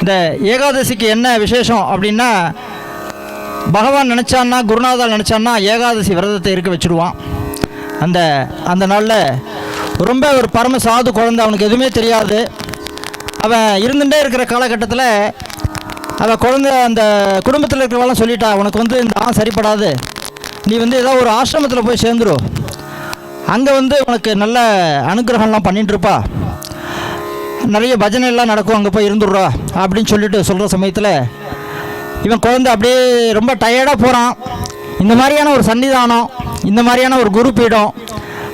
இந்த ஏகாதசிக்கு என்ன விசேஷம் அப்படின்னா பகவான் நினச்சான்னா குருநாதால் நினச்சான்னா ஏகாதசி விரதத்தை இருக்க வச்சுடுவான். அந்த அந்த நாளில் ரொம்ப ஒரு பரம சாது குழந்தை அவனுக்கு எதுவுமே தெரியாது. அவன் இருந்துகிட்டே இருக்கிற காலகட்டத்தில் அவன் குழந்த அந்த குடும்பத்தில் இருக்கிறவெல்லாம் சொல்லிட்டா உனக்கு வந்து இந்த ஆ சரிப்படாது. நீ வந்து ஏதோ ஒரு ஆசிரமத்தில் போய் சேர்ந்துடும் அங்கே வந்து உனக்கு நல்ல அனுகிரகம்லாம் பண்ணிட்டு இருப்பா. நிறைய பஜனை எல்லாம் நடக்கும் அங்கே போய் இருந்துடுறா அப்படின்னு சொல்லிட்டு சொல்கிற சமயத்தில் இவன் குழந்தை அப்படியே ரொம்ப டயர்டாக போகிறான் இந்த மாதிரியான ஒரு சன்னிதானம் இந்த மாதிரியான ஒரு குரு பீடம்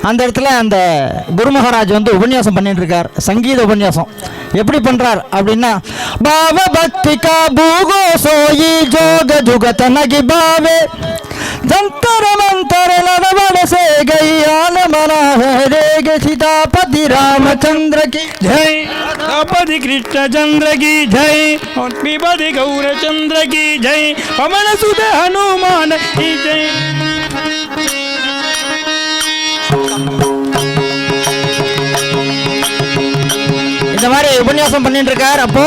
அந்த இடத்துல அந்த குரு மகாராஜ் வந்து உபன்யாசம் பண்ணிட்டு இருக்கார் சங்கீத உபன்யாசம். எப்படி பண்றார் அப்படின்னா பாவ பக்தி கா பூகோ சோயி ஜோக ஜுகத நகி பாவே जंतर मंतर लड़बड़ से गई आल मना है रेग सीतापति रामचंद्र की जय अपधि कृष्ण चंद्र की जय पद्मिपति गौर चंद्र की जय पवन सुत हनुमान की जय இந்த மாதிரி உபன்யாசம் பண்ணிட்டு இருக்கார் அப்போ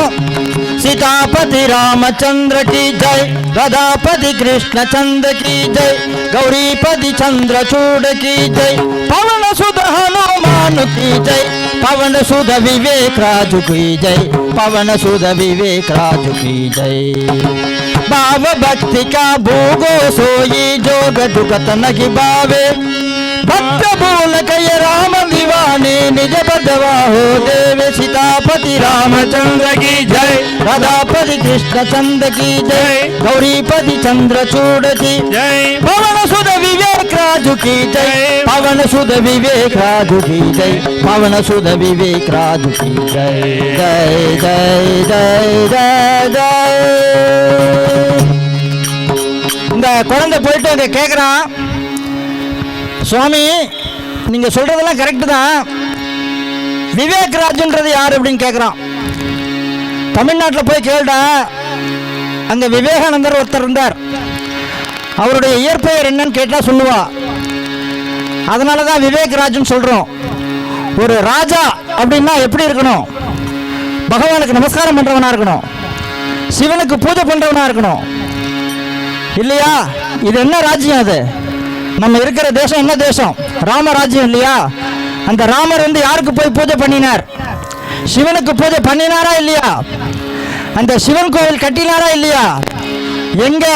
सीतापति रामचंद्र की जय राधापति कृष्ण चंद्र की जय, गौरीपति चंद्र चूड़ की जय, पवन सुध हनुमान की जय, पवन सुध विवेक राजु की जय, पवन सुध विवेक राजु की जय। भाव भक्ति का भोगो सोई, जोग जुगत नगी बावे भक्त बोल कय राम दीवाने निज बदवा हो देव सीतापति रामचंद्र की जय राधापति कृष्ण चंद की जय गौरीपति चंद्र चूड़ की जय पवन सुध विवेक राजु की जय पवन सुध विवेक राजु की जय पवन सुध विवेक राजु की जय जय जय जय जय जय இந்த குழந்தை போயிட்டு அங்கே கேட்குறான் சுவாமி நீங்கள் சொல்கிறதெல்லாம் கரெக்டு தான். விவேக் ராஜுன்றது யார் அப்படின்னு கேட்குறான் தமிழ்நாட்டில் போய் கேள்டா. அங்கே விவேகானந்தர் ஒருத்தர் இருந்தார். அவருடைய இயற்பெயர் என்னன்னு கேட்டால் சொல்லுவா. அதனால தான் விவேக் ராஜுன்னு சொல்கிறோம் ஒரு ராஜா அப்படின்னா எப்படி இருக்கணும்? பகவானுக்கு நமஸ்காரம் பண்ணுறவனாக இருக்கணும். சிவனுக்கு பூஜை பண்ணுறவனாக இருக்கணும். இல்லையா? இது என்ன ராஜ்யம் அது? நம்ம இருக்கிற தேசம் என்ன தேசம்? ராமராஜ்யம் இல்லையா? அந்த ராமர் வந்து யாருக்கு போய் பூஜை பண்ணினார்? சிவனுக்கு பூஜை பண்ணினாரா இல்லையா? அந்த சிவன் கோவில் கட்டினாரா இல்லையா? எங்க?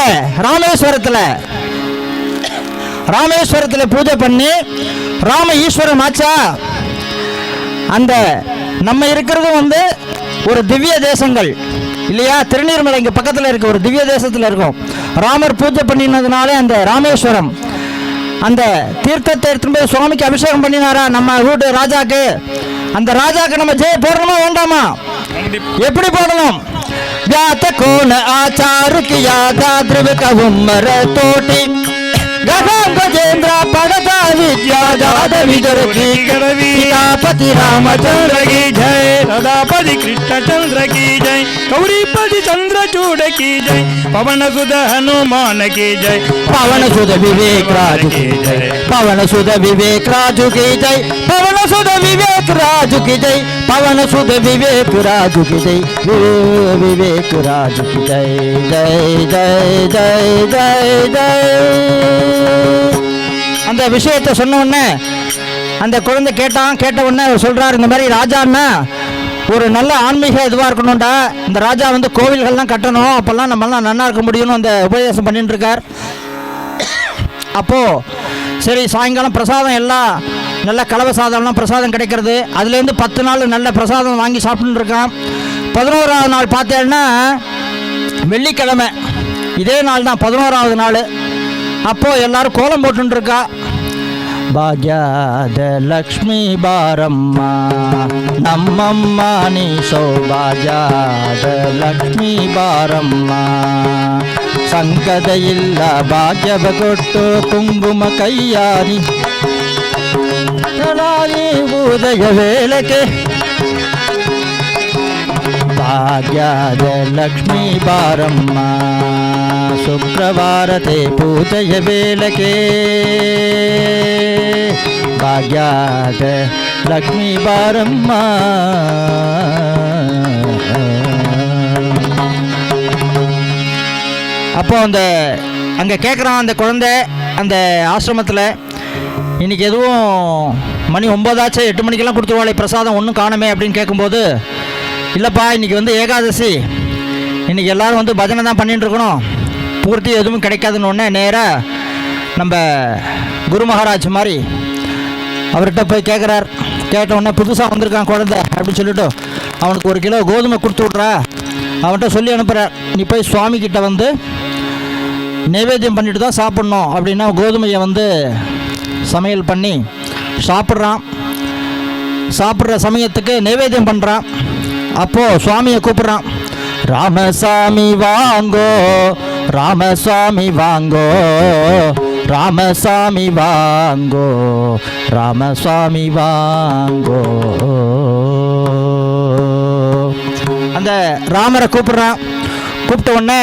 ராமேஸ்வரத்தில். ராமேஸ்வரத்தில் பூஜை பண்ணி ராம ஈஸ்வரம் ஆச்சா? அந்த நம்ம இருக்கிறதும் வந்து ஒரு திவ்ய தேசங்கள். இல்லையா? திருநீர்மலை இங்கே பக்கத்தில் இருக்க ஒரு திவ்ய தேசத்தில் இருக்கும். ராமர் பூஜை பண்ணினதுனாலே அந்த ராமேஸ்வரம் அந்த தீர்த்தத்தை எடுத்துட்டு போய் சுவாமிக்கு அபிஷேகம் பண்ணினாரா நம்ம வீட்டு ராஜாக்கு அந்த ராஜாக்கு நம்ம ஜெய போடணுமா வேண்டாமா எப்படி போடணும் व्यात कोण आचार किया दाद्रव का उमर तोटी गदा गजेंद्र पड़ता विद्या दाद विजर की सीतापति रामचंद्र चंद्र की जय। सदापति कृष्ण चंद्र की जय। गौरीपति चंद्र चूड़ की जय। पवन सुध हनुमान की जय। पवन सुध विवेक राजू की जय। पवन सुध विवेक राजू की जय। पवन सुध राजु की जय पवन सुध विवेक राजु की जय विवे- विवेक राजु की जय जय जय जय जय जय அந்த விஷயத்தை சொன்ன உடனே அந்த குழந்தை கேட்டான் கேட்ட உடனே அவர் சொல்றாரு இந்த மாதிரி ராஜான்னா ஒரு நல்ல ஆன்மீக இதுவாக இருக்கணும்டா இந்த ராஜா வந்து கோவில்கள்லாம் கட்டணும் அப்போல்லாம் நம்மலாம் நல்லா இருக்க முடியும்னு அந்த உபதேசம் பண்ணிட்டு இருக்கார் அப்போது சரி சாயங்காலம் பிரசாதம் எல்லாம் நல்ல கலவை சாதம்லாம் பிரசாதம் கிடைக்கிறது அதுலேருந்து பத்து நாள் நல்ல பிரசாதம் வாங்கி சாப்பிட்டுட்டு இருக்கான் பதினோராவது நாள் பார்த்தேன்னா வெள்ளிக்கிழமை இதே நாள் தான் பதினோராவது நாள் அப்போது எல்லாரும் கோலம் போட்டுன்னு இருக்கா ಭಾಗ್ಯದ ಲಕ್ಷ್ಮೀ ಬಾರಮ್ಮ ನಮ್ಮಮ್ಮ ನೀ ಸೌಭಾಗ್ಯದ ಲಕ್ಷ್ಮೀ ಬಾರಮ್ಮ ಸಂಕದ ಇಲ್ಲ ಭಾಗ್ಯವ ಕೊಟ್ಟು ಕುಂಕುಮ ಕೈಯಾರಿ ಪ್ರಳಾಯಿ ಉದಯ ವೇಳಕ್ಕೆ ಭಾಗ್ಯದ ಲಕ್ಷ್ಮೀ ಬಾರಮ್ಮ ಶುಕ್ರವಾರತೆ ಪೂಜೆಯ ವೇಳಕ್ಕೆ ಭಾಗ್ಯದ ಲಕ್ಷ್ಮೀ ಬಾರಮ್ಮ அப்போ அந்த அங்கே கேட்குறான் அந்த குழந்தை அந்த ஆசிரமத்தில் இன்னைக்கு எதுவும் மணி ஒம்பதாச்சு எட்டு மணிக்கெல்லாம் கொடுத்துருவாளே பிரசாதம் ஒன்றும் காணுமே அப்படின்னு கேட்கும்போது இல்லைப்பா இன்னைக்கு வந்து ஏகாதசி. இன்றைக்கி எல்லோரும் வந்து பஜனை தான் பண்ணிட்டு இருக்கணும். பூர்த்தி எதுவும் கிடைக்காதுன்னு உடனே நேராக நம்ம குரு மகாராஜ் மாதிரி அவர்கிட்ட போய் கேட்குறார் கேட்ட உடனே புதுசாக வந்திருக்கான் குழந்தை அப்படின்னு சொல்லிட்டு அவனுக்கு ஒரு கிலோ கோதுமை கொடுத்து விட்றா. அவன்கிட்ட சொல்லி அனுப்புகிறார் நீ போய் சுவாமிக்கிட்ட வந்து நைவேத்தியம் பண்ணிட்டு தான் சாப்பிட்ணும். அப்படின்னா கோதுமையை வந்து சமையல் பண்ணி சாப்பிட்றான். சாப்பிட்ற சமயத்துக்கு நைவேத்தியம் பண்ணுறான் அப்போது சுவாமியை கூப்பிட்றான். ராமசாமி வாங்கோ ராமசாமி வாங்கோ ராமசாமி வாங்கோ ராமசாமி வாங்கோ. அந்த ராமரை கூப்பிட்றான். கூப்பிட்ட உடனே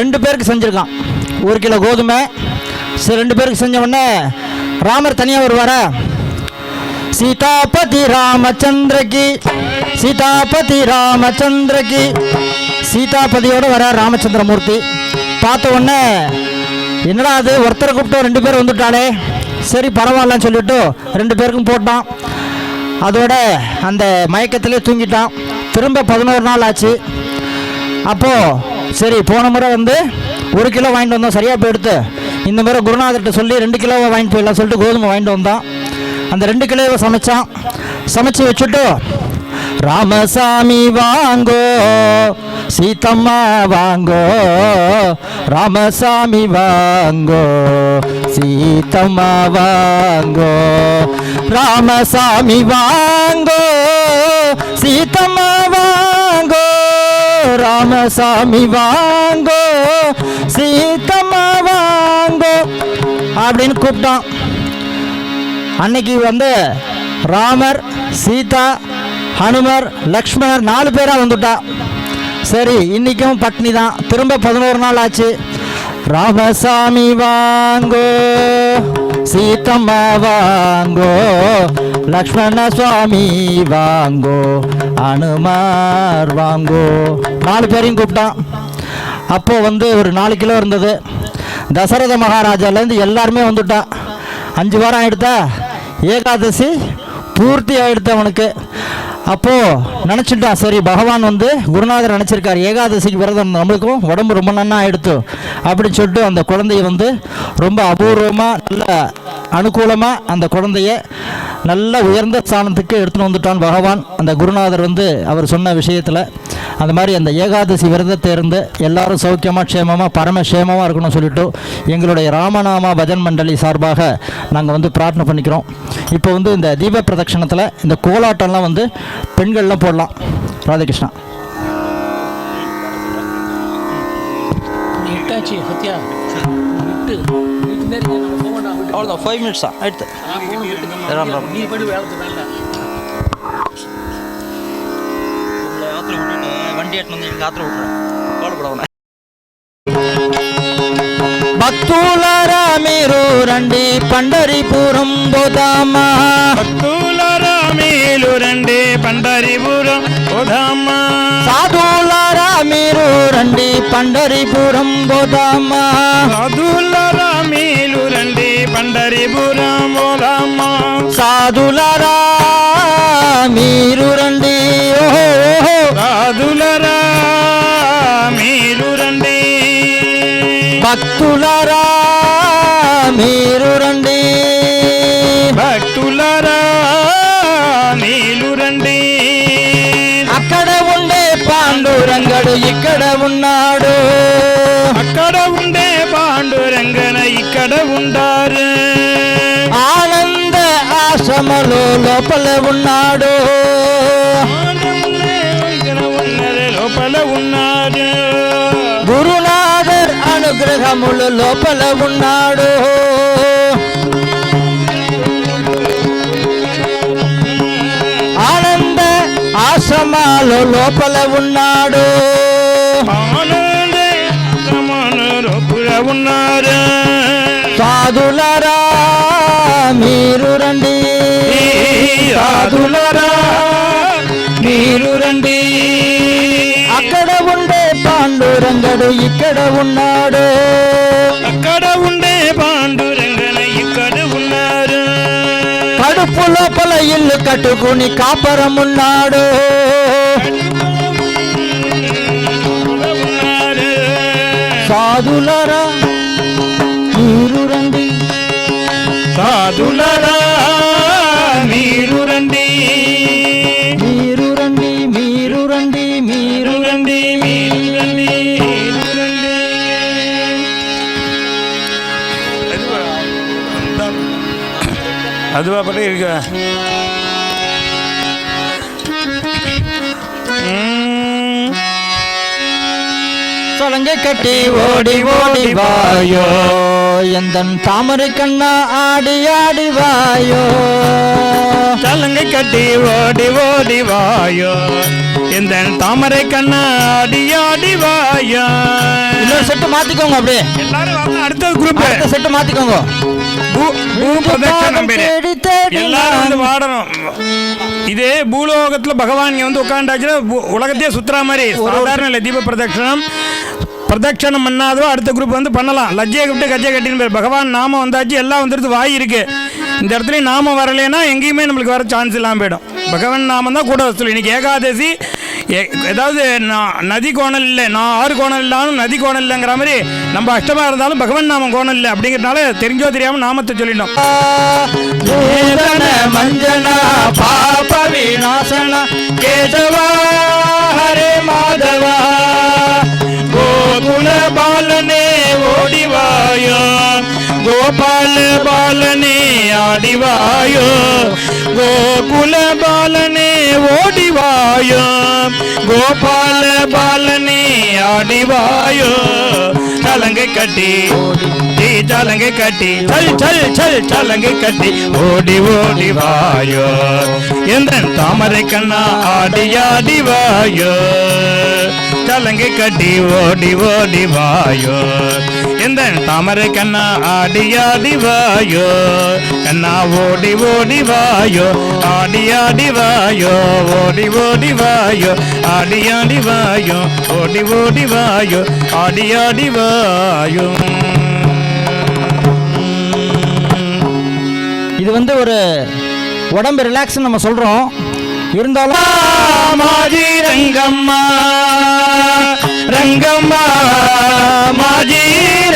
ரெண்டு பேருக்கு செஞ்சுருக்கான். ஒரு கிலோ கோதுமை ரெண்டு பேருக்கு செஞ்ச உடனே ராமர் தனியாக வருவாரா? சீதாபதி ராமச்சந்திரகி சீதாபதி ராமச்சந்திரகி. சீதாபதியோட வர ராமச்சந்திரமூர்த்தி. பார்த்த உடனே என்னடா அது ஒருத்தரை கூப்பிட்டு ரெண்டு பேர் வந்துட்டாளே. சரி பரவாயில்லன்னு சொல்லிட்டு ரெண்டு பேருக்கும் போட்டான். அதோட அந்த மயக்கத்திலே தூங்கிட்டான். திரும்ப பதினோரு நாள் ஆச்சு. அப்போது சரி போன முறை வந்து ஒரு கிலோ வாங்கிட்டு வந்தோம். சரியாக போயிடுத்து இந்த முறை குருநாதர்கிட்ட சொல்லி ரெண்டு கிலோவை வாங்கிட்டு போயிடலாம் சொல்லிட்டு கோதுமை வாங்கிட்டு வந்தான். அந்த ரெண்டு கிலோவை சமைச்சான். சமைச்சு வச்சுட்டு ராமசாமி வாங்கோ சீத்தம்மா வாங்கோ ராமசாமி வாங்கோ சீத்தம்மா வாங்கோ ராமசாமி வாங்கோ சீ ராமசாமி வாங்கோ சீத்தம்மா வாங்கோ அப்படின்னு கூப்பிட்டான். அன்னைக்கு வந்து ராமர் சீதா ஹனுமர் லக்ஷ்மணர் நாலு பேராக வந்துட்டா. சரி இன்னைக்கும் பட்னி தான். திரும்ப பதினோரு நாள் ஆச்சு. ராமசாமி வாங்கோ. சீத்தம் வாங்கோ லக்ஷ்மண சுவாமி வாங்கோ அனுமார் வாங்கோ. நாலு பேரையும் கூப்பிட்டான். அப்போது வந்து ஒரு நாலு கிலோ இருந்தது. தசரத மகாராஜாலேருந்து எல்லாருமே வந்துட்டான். அஞ்சு வாரம் ஆகிடுதா ஏகாதசி பூர்த்தி ஆகிடுது அவனுக்கு. அப்போது நினச்சிட்டான் சரி பகவான் வந்து குருநாதர் நினச்சிருக்கார். ஏகாதசிக்கு விரதம் நம்மளுக்கும் உடம்பு ரொம்ப நன்னா ஆயிடுத்து அப்படின்னு சொல்லிட்டு அந்த குழந்தைய வந்து ரொம்ப அபூர்வமாக நல்ல அனுகூலமாக அந்த குழந்தைய நல்ல உயர்ந்த ஸ்தானத்துக்கு எடுத்துன்னு வந்துட்டான் பகவான். அந்த குருநாதர் வந்து அவர் சொன்ன விஷயத்தில் அந்த மாதிரி அந்த ஏகாதசி விரதத்தை இருந்து எல்லாரும் சௌக்கியமாக க்ஷேமமாக பரமக்ஷேமமாக இருக்கணும்னு சொல்லிட்டு எங்களுடைய ராமநாமா பஜன் மண்டலி சார்பாக நாங்கள் வந்து பிரார்த்தனை பண்ணிக்கிறோம் இப்போ வந்து இந்த தீப பிரதட்சணத்தில் இந்த கோலாட்டம்லாம் வந்து பெண்கள்லாம் போடலாம் ராதாகிருஷ்ணா அவ்வளோதான் ஃபைவ் மினிட்ஸா எடுத்து ராம் ராம். நீ படி வேலை வேண்டாம் ஆத்திர விட்டுட்டு வண்டி எட்டு வந்து எனக்கு ஆத்திர விட்டுறேன் கவலைப்படவன భక్తులారా మీరు రండి పండరిపురం పోదామా భక్తులరా మేలు రండి పండరిపురం పోదామా సాధులారా మీరు రండి పండరిపురం పోదామా సాధులరా మేలు రండి పండరిపురం పోదామా సాధులారా మీరు రండి. ఓహో. సాధులరా మేలు రండి. భక్తులారా మీరు రండి. భక్తులరా మేలు రండి. అక్కడ ఉండే పాండురంగడు ఇక్కడ ఉన్నాడు. ఆశ్రమలో లోపల ఉన్నాడు. లోపల ఉన్నాడు గురునాథర్ అనుగ్రహములు లోపల ఉన్నాడు. ఆనంద ఆశ్రమాలు లోపల ఉన్నాడు. ఆనందే ఉన్నారు సాధులరా మీరు రండి. సాధులరా మీరు రండి. ఉండే పాండురంగడు ఇక్కడ ఉన్నాడు. అక్కడ ఉండే పాండురంగన ఇక్కడ ఉన్నారు కడుపు లోపల ఇల్లు కట్టుకుని కాపరమున్నాడు. సాధులరా మీరు రండి. సాధులరా பட்டு இருக்கா. சலங்கை கட்டி ஓடி ஓடி வாயோ. எந்தன் தாமரை கண்ணா ஆடி ஆடி வாயோ. சலங்கை கட்டி ஓடி ஓடி வாயோ. இந்த தாமரை கண்ணா ஆடி ஆடி வாயோ. இன்னொரு செட்டு மாத்திக்கோங்க அப்படியே. எல்லாரும் வரலாம் அடுத்த குரூப் அடுத்த செட்டு மாத்திக்கோங்க. எல்லாரும் வந்து வாடணும். இதே பூலோகத்துல பகவான் இங்க வந்து உட்காண்டாச்சுன்னா உலகத்தையே சுத்துற மாதிரி. சாதாரண இல்லை தீப பிரதட்சணம். பிரதட்சணம் பண்ணாதோ அடுத்த குரூப் வந்து பண்ணலாம். லஜ்ஜையை கட்டு கஜ்ஜை கட்டின்னு பேர். பகவான் நாமம் வந்தாச்சு எல்லாம் வந்துடுது வாய் இருக்கு. இந்த இடத்துல நாம வரலைன்னா எங்கேயுமே நம்மளுக்கு வர சான்ஸ் இல்லாமல் போயிடும். பகவான் நாமம் தான் கூட வசூல். இன்னைக்கு ஏகாதசி ஏ- ஏதாவது நான் நதி கோணல் இல்லை நான் ஆறு கோணல் இல்லாலும் நதி கோணல் இல்லைங்கிற மாதிரி நம்ம அஷ்டமாக இருந்தாலும் பகவன் நாமம் கோணல் இல்லை அப்படிங்கிறதுனால தெரிஞ்சோ தெரியாம நாமத்தை சொல்லிட்டோம் மஞ்சனா பாப விநாசன கேசவா ஹரே மாதவா கோகுல பாலனே ஓடிவாயா கோபால பாலனே ஆடிவாயோ. கோகுல பாலனே ஓடிவாயோ. கோபால பாலனே ஆடிவாயோ. சலங்கை கட்டி ஓடி சலங்கை கட்டி சல் சல் சல் சலங்கை கட்டி ஓடி ஓடி வாயோ எந்த தாமரை கண்ணா ஆடி ஆடி வாயோ சலங்கை கட்டி ஓடி ஓடி வாயோ எந்த தாமரை கண்ணா ஆடி ஆடி வாயோ? கண்ணா ஓடி ஓடி வாயோ? ஆடி ஆடி வாயோ? ஓடி ஓடி வாயோ? ஆடி ஆடி வாயோ? ஓடி ஓடி வாயோ? ஆடி ஆடி வாயோ? இது வந்து ஒரு உடம்பு ரிலாக்ஸ் நம்ம சொல்றோம். இருந்தாலும் மாஜி ரங்கம்மா. రంగమ్మా మాజీ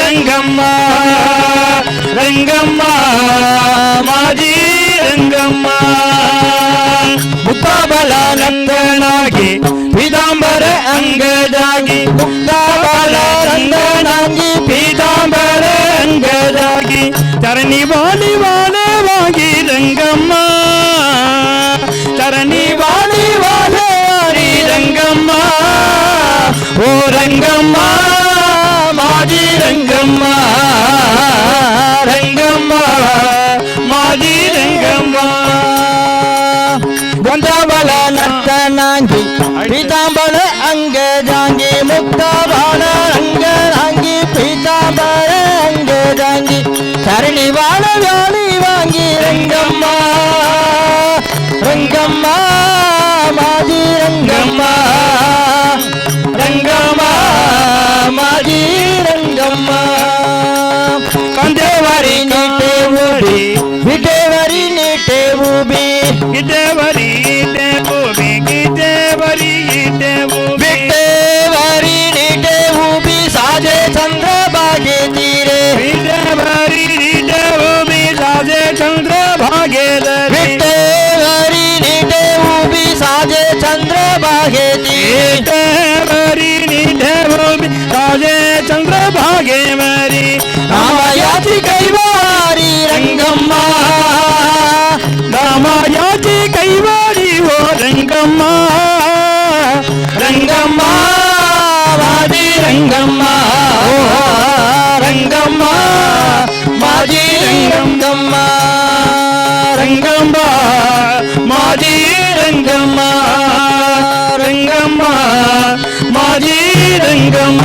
రంగమ్మా రంగమ్మా మాజీ రంగమ్మా ಮುಕ್ತಾಬಲಾನಂದನಾಗಿ ಪೀತಾಂಬರ ಅಂಗದಾಗಿ ಮುಕ್ತಾಬಲಾನಂದನಾಗಿ ಪೀತಾಂಬರ ಅಂಗದಾಗಿ ಚರಣಿ ವಾಲಿವಾ ரங்கம்மா ரங்கம்மா மாதி ரங்கம்மா. பொந்தாவள நத்தனாங்கி பீதாம்பர அங்க ஜாங்கி முக்தாபான அங்க ராங்கி பீதாம்பர அங்க ஜாங்கி. தரணி வாழ வாங்கி ரங்கம்மா ரங்கம்மா. వాడి ఓ రంగమ్మ రంగమ్మ వాడి రంగమ్మ ఓ రంగమ్మ మాది రంగమ్మ రంగమ్మ మాది రంగమ్మ రంగమ్మ మాది రంగమ్మ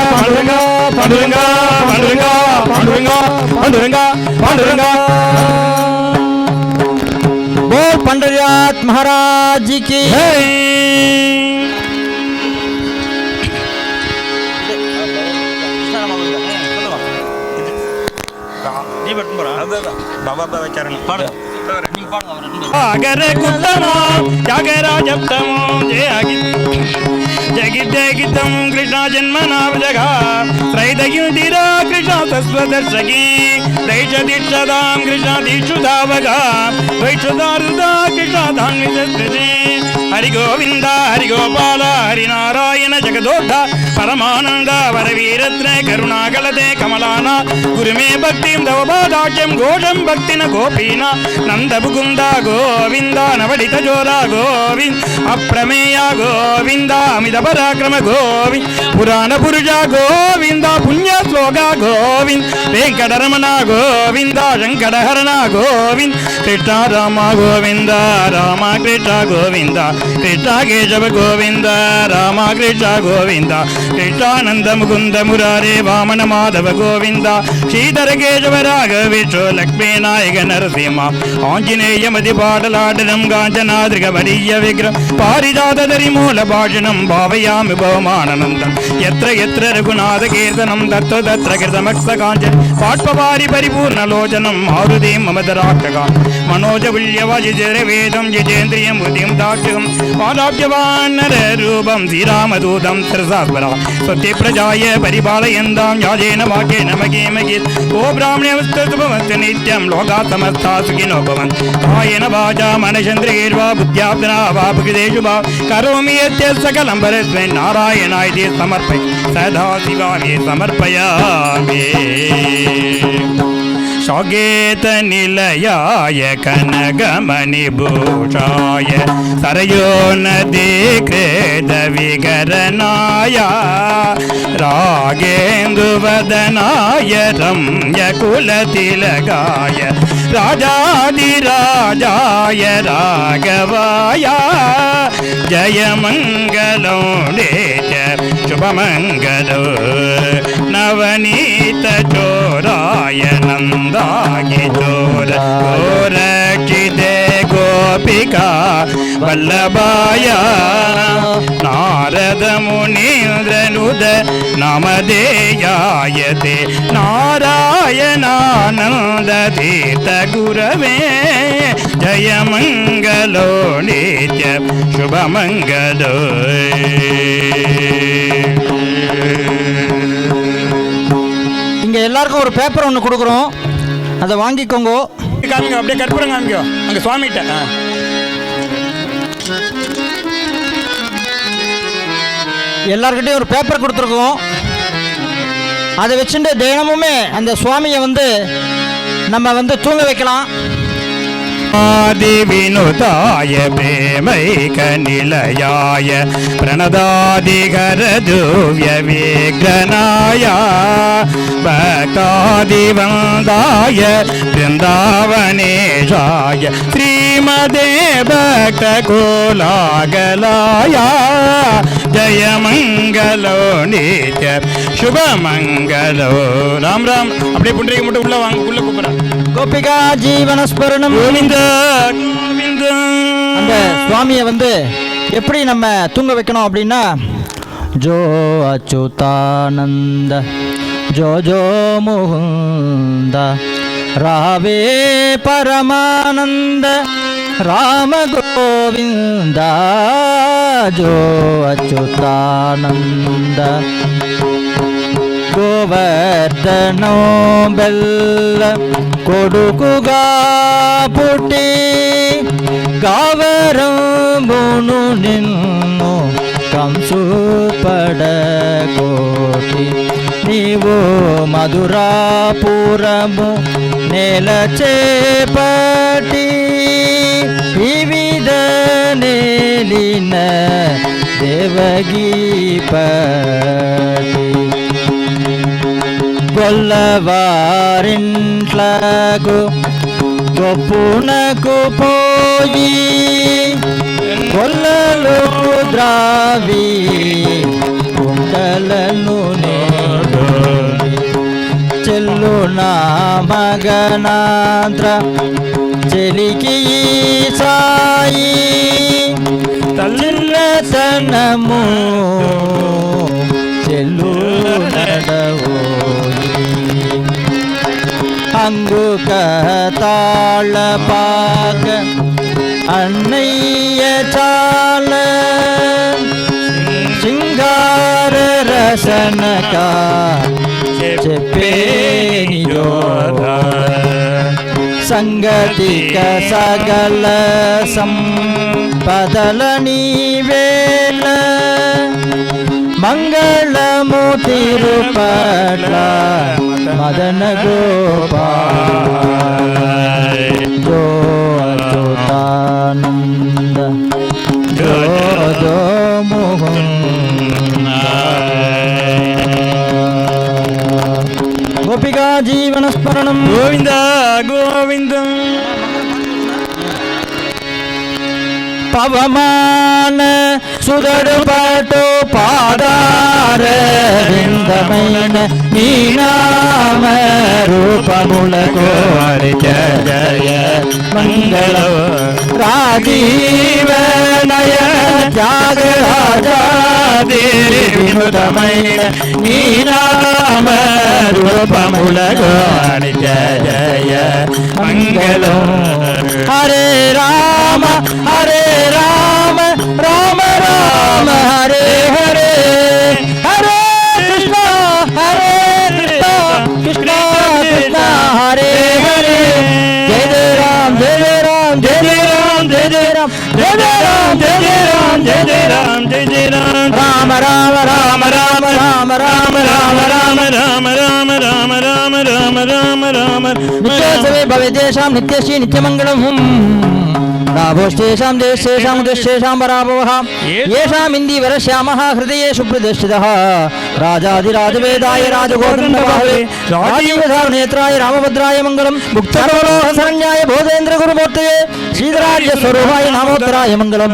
பாண்டுரங்கா பாண்டுரங்கா பாண்டுரங்கா பாண்டுரங்கா பாண்டுரங்கா பாண்டுரங்கா बोल पंडरियात महाराज जी की ಬಾಬಾ ಬಾಬಾ ಚರಣ ಪಾಡು ಆಗರ ಕುತ್ತಮೋ ಜಾಗರ जगिद्दयगितं कृष्णा जन्मनावजगा त्रैदयुधिरा कृष्णा तस्वदर्शकी त्रैषदीक्षतां कृष्णा दीक्षुधावगा द्वैक्षुदारुदा कृष्णा धान्वितस्कृति हरिगोविन्दा हरिगोपाला हरिनारायण जगदोद्धा பரமானந்தா வரவீரத்ன கருணாகலதே கமலானா குருமே பக்திம் தவபாதாக்கியம் கோஷம் பக்தின கோபீனா நந்த புகுந்தா கோவிந்தா நவடித ஜோரா கோவிந்த் அப்பிரமேயா கோவிந்தா அமித பராக்கிரம கோவிந்த் புராண புருஷா கோவிந்தா புண்ணிய ஸ்லோகா கோவிந்த் வெங்கடரமணா கோவிந்தா சங்கடஹரணா கோவிந்த் கிருஷ்ணா ராமா கோவிந்தா ராமா கிருஷ்ணா கோவிந்தா கிருஷ்ணா கேசவ கோவிந்தா ராமா கிருஷ்ணா கோவிந்தா கிருஷ்ணானந்த முகுந்த முராரே வாமன மாதவ கோவிந்தா ஸ்ரீதர கேசவ ராகவேஷோ லக்ஷ்மி நாயக நரசிம்மா ஆஞ்சநேய மதி பாடலாடனம் காஞ்சநாதிரிக வரிய விக்ரம் பாரிஜாதரி மூல பாஷணம் பாவயாமி பவமானந்தம் எத்திர எத்திர ரகுநாத கீர்த்தனம் தத்ர தத்ர கிருதமக்த காஞ்சன் பாட்பவாரி பரிபூர்ணலோச்சனம் மாருதி மமதராட்டகான் मनोजवल्यवजिजरवेदं जितेन्द्रियं हृदिं दाक्षिकं पादाब्जवान् नररूपं श्रीरामदूतं सरसास्वरा सत्ये प्रजाय परिपालयन्तां याजेन वाक्येन मगीमगित् ओ ब्राह्मण्यवस्तुभवत् नित्यं लोका समस्ता सुखिनो भवन् कायेन वाचा मनचन्द्रैर्वा बुद्ध्याप्तना वा प्रकृतेषु वा करोमि यत् सकलं परस्मिन् नारायणाय समर्पय सदा शिवाय समर्पयामि சொகேதநிலையாய கனகமணி பூஷாய சரையோ நதி கிரேத விகரநாய ராகேந்துவதனாய ரம்ய குலதிலகாய ராஜாதி ராஜாய ராகவாயா ஜயமங்கலோ நேச்ச சுபமங்கலோ நவநீத சோராய நந்தாகி சோர சோரகிதே గోపికా వల్లభాయ నారద మునీంద్రనుద నమదేయాయతే నారాయణానంద తీర్థ గురవే జయ మంగళో నిత్య శుభమంగళో இங்க எல்லாருக்கும் ஒரு பேப்பர் ஒன்று கொடுக்குறோம் அதை வாங்கிக்கோங்க காமிங்க அப்படியே கற்பூரம் காமிக்கோ அங்க சுவாமிகிட்ட. ஆ. எல்லார்கிட்டையும் ஒரு பேப்பர் கொடுத்துருக்கோம். அதை வச்சுட்டு தினமுமே அந்த சுவாமியை வந்து நம்ம வந்து தூங்க வைக்கலாம். ஆதிவினுதாய பிரேமைக நிலையாய பிரணதாதிகர துவ்ய விக்ரனாய பக்தாதிவந்தாய பிருந்தாவனேஷாய ஸ்ரீமதே பக்த கோலாகலாய ஜயமங்கலோ நித்ய சுபமங்கலோ ராம் ராம். அப்படியே புண்டரிக்க மட்டும் உள்ள வாங்க உள்ள கூப்பிடுறேன். கோபிகா ஜீவனஸ்மரணம். கோவிந்தா கோவிந்தா அந்த சுவாமியை வந்து எப்படி நம்ம தூங்க வைக்கணும் அப்படின்னா ஜோ அச்சுதானந்த ஜோ ஜோ முகுந்தா ராவே பரமானந்த ராம கோவிந்தா ஜோ அச்சுதானந்த. கோவர்தனோ பெல்ல కొడుకుగా పుట్టి కావరంబును నిన్ను కంసుపడకోటి నీవు మధురాపురము నేల చేపటి వివిధ నేలిన దేవగీపటి గొల్లవారింట్లకు గొప్పునకు పోయి గొల్లలు ద్రావి కుండలను నేడు. చెల్లు నా మగనాంత్ర చెలికి సాయి తల్లిల్లతనము. చెల్లు నడవోయి அங்குக தாழ பார்க்க அன்னைய சால சிங்கார ரசனகா சங்கதிக்க சகல சம்பதல நீ வேலை ಮಂಗಳಮು ತಿರುಪಟ್ಲ ಮದನ ಗೋಪಾಲ ಗೋ ಅಚ್ಯುತಾನಂದ ಗೋ ಗೋ ಮೋಹನ ಗೋಪಿಕಾ ಜೀವನಸ್ಮರಣಂ ಗೋವಿಂದ ಗೋವಿಂದಂ பவமான சுதடு పాదార విందమైన నీ నామ రూపములకు జయ మంగళ రాజీవ నయ త్యాగరాజాది వినుతమైన నీ నామ రూపములకు జయ మంగళం హరే రామ హరే రామ రామ രാമ രാമ രാമ രാമ രാമ രാമ രാമ രാമ രാമ രാമ നിത്യോത്സവേ ഭവതേഷാം നിത്യശ്രീ നിത്യമംഗളം लाभोष्ठेषां ज्येष्ठेषां दुष्टेषां पराभवः येषामिन्दीवरश्यामः हृदयेषु प्रदर्शितः राजाधिराजवेदाय राजगोविन्दभावे राजीवधारनेत्राय रामभद्राय मङ्गलं मुक्तलोहसरण्याय बोधेन्द्रगुरुमूर्तये श्रीधराज्यस्वरूपाय नामोत्तराय मङ्गलं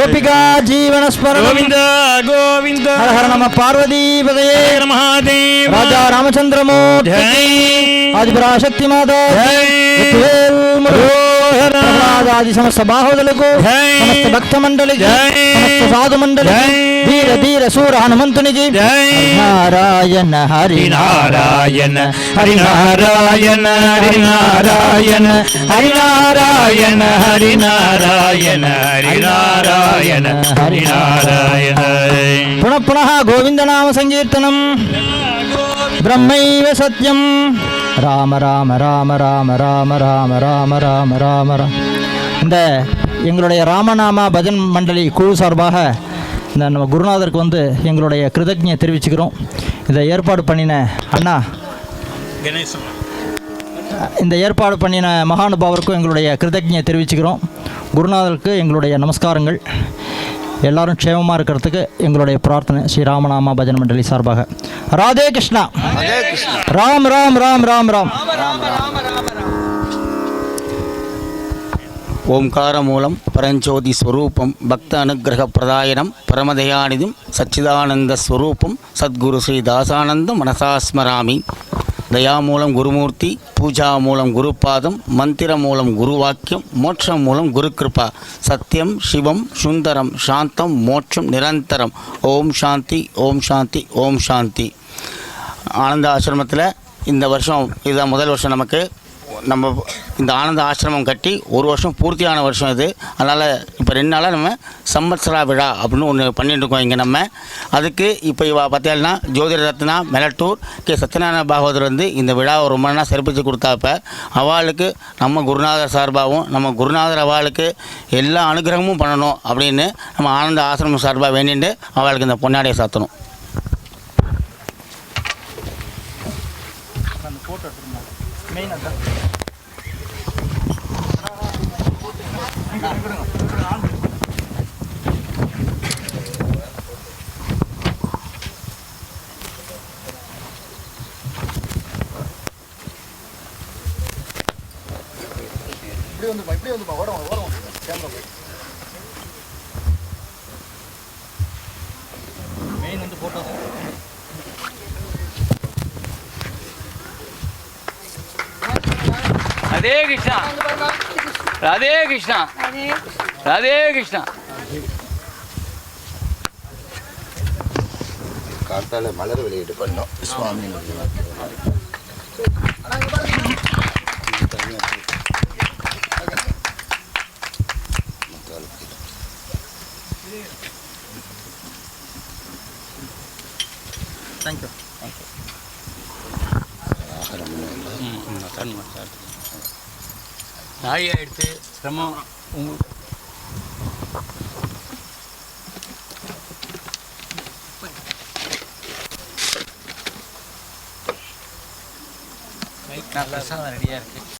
गोपिका जीवनस्मर गोविन्द गोविन्द हर हर नमः पार्वतीपदये महादेव राजा रामचन्द्रमो जय आदिपराशक्तिमाता जय ఆది సమస్త బాహుదులకు సమస్త భక్త మండలి సమస్త సాధు మండలి ధీర ధీర సూర హనుమంతుని జీ. నారాయణ హరి నారాయణ హరి నారాయణ హరి నారాయణ హరి నారాయణ హరి నారాయణ హరి నారాయణ హరి నారాయణ పునః పునః గోవిందనామ సంకీర్తనం. బ్రహ్మైవ సత్యం. ராம ராம ராம ராம ராம ராம ராம ராம ராம ராம. இந்த எங்களுடைய ராமநாமா பஜன் மண்டலி குழு சார்பாக இந்த நம்ம குருநாதருக்கு வந்து எங்களுடைய கிருதஜ்ஞை தெரிவிச்சுக்கிறோம். இதை ஏற்பாடு பண்ணின அண்ணா இந்த ஏற்பாடு பண்ணின மகானுபாவருக்கும் எங்களுடைய கிருதஜ்ஞை தெரிவிச்சுக்கிறோம். குருநாதருக்கு எங்களுடைய நமஸ்காரங்கள். எல்லாரும் க்ஷேமமாக இருக்கிறதுக்கு எங்களுடைய பிரார்த்தனை ஸ்ரீ ராமநாமா பஜன் மண்டலி சார்பாக. ராதே கிருஷ்ணா. ராம் ராம் ராம் ராம் ராம். ஓம்கார மூலம் பரஞ்சோதி ஸ்வரூபம் பக்த அனுகிரக பிரதாயனம் பரமதயாநிதிம் சச்சிதானந்த ஸ்வரூபம் சத்குரு ஸ்ரீ தாசானந்த மனசாஸ்மராமி. தயா மூலம் குருமூர்த்தி பூஜா மூலம் குருபாதம் மந்திரம் மூலம் குருவாக்கியம் மோட்சம் மூலம் குரு கிருபா சத்தியம் சிவம் சுந்தரம் சாந்தம் மோட்சம் நிரந்தரம். ஓம் சாந்தி ஓம் சாந்தி ஓம் சாந்தி. ஆனந்த ஆசிரமத்தில் இந்த வருஷம் இதுதான் முதல் வருஷம் நமக்கு. நம்ம இந்த ஆனந்த ஆசிரமம் கட்டி ஒரு வருஷம் பூர்த்தியான வருஷம் இது. அதனால் இப்போ ரெண்டு நாளாக நம்ம சம்பத்சரா விழா அப்படின்னு ஒன்று பண்ணிட்டு இருக்கோம் இங்கே நம்ம. அதுக்கு இப்போ இவ பார்த்தீங்கன்னா ஜோதிர ரத்னா மெலட்டூர் கே. சத்யநாராயண பாகவதர் வந்து இந்த விழாவை ரொம்ப நாள் சிறப்பித்து கொடுத்தாப்ப அவளுக்கு நம்ம குருநாதர் சார்பாகவும் நம்ம குருநாதர் அவளுக்கு எல்லா அனுகிரகமும் பண்ணணும் அப்படின்னு நம்ம ஆனந்த ஆசிரமம் சார்பாக வேண்டிட்டு அவளுக்கு இந்த பொன்னாடையை சாத்தணும். ராதே கிருஷ்ணா. ராதே கிருஷ்ணா. ராதே கிருஷ்ணா. கார்த்தால மலர் வெளியீடு பண்ணோம். சுவாமி. நாழியா எடுத்து சிரமம் உங்க பிரசாதம் ரெடியாக இருக்கு.